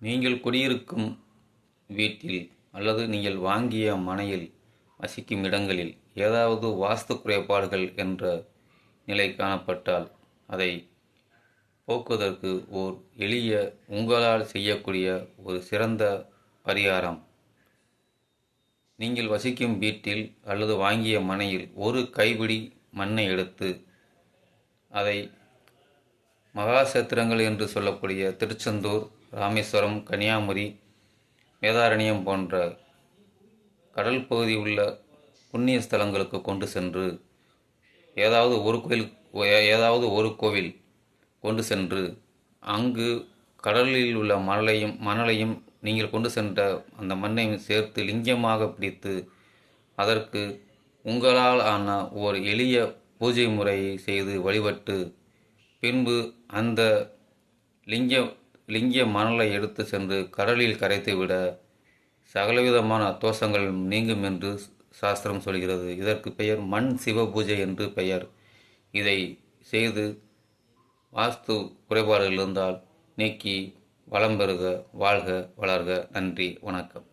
நீங்கள் குடியிருக்கும் வீட்டில் அல்லது நீங்கள் வாங்கிய மனையில் வசிக்கும் இடங்களில் ஏதாவது வாஸ்து குறைபாடுகள் என்ற நிலை காணப்பட்டால் அதை போக்குவதற்கு ஓர் எளிய உங்களால் செய்யக்கூடிய ஒரு சிறந்த பரிகாரம். நீங்கள் வசிக்கும் வீட்டில் அல்லது வாங்கிய மனையில் ஒரு கைபிடி மண்ணை எடுத்து அதை மகாசேத்திரங்கள் என்று சொல்லக்கூடிய திருச்செந்தூர் ராமேஸ்வரம் கன்னியாகுமரி வேதாரண்யம் போன்ற கடல் பகுதி உள்ள புண்ணிய ஸ்தலங்களுக்கு கொண்டு சென்று ஏதாவது ஒரு கோயில் ஏதாவது ஒரு கோவில் கொண்டு சென்று அங்கு கடலில் உள்ள மணலையும் மணலையும் நீங்கள் கொண்டு சென்ற அந்த மண்ணையும் சேர்த்து லிங்கமாக பிடித்து அதற்கு உங்களால் ஆன ஒரு எளிய பூஜை முறையை செய்து வழிபட்டு பின்பு அந்த லிங்க லிங்க மணலை எடுத்து சென்று கடலில் கரைத்துவிட சகலவிதமான தோஷங்கள் நீங்கும் என்று சாஸ்திரம் சொல்கிறது. இதற்கு பெயர் மண் சிவ பூஜை என்று பெயர். இதை செய்து வாஸ்து குறைபாடுகள் இருந்தால் நீக்கி வளம் பெறுக வாழ்க வளர்க. நன்றி வணக்கம்.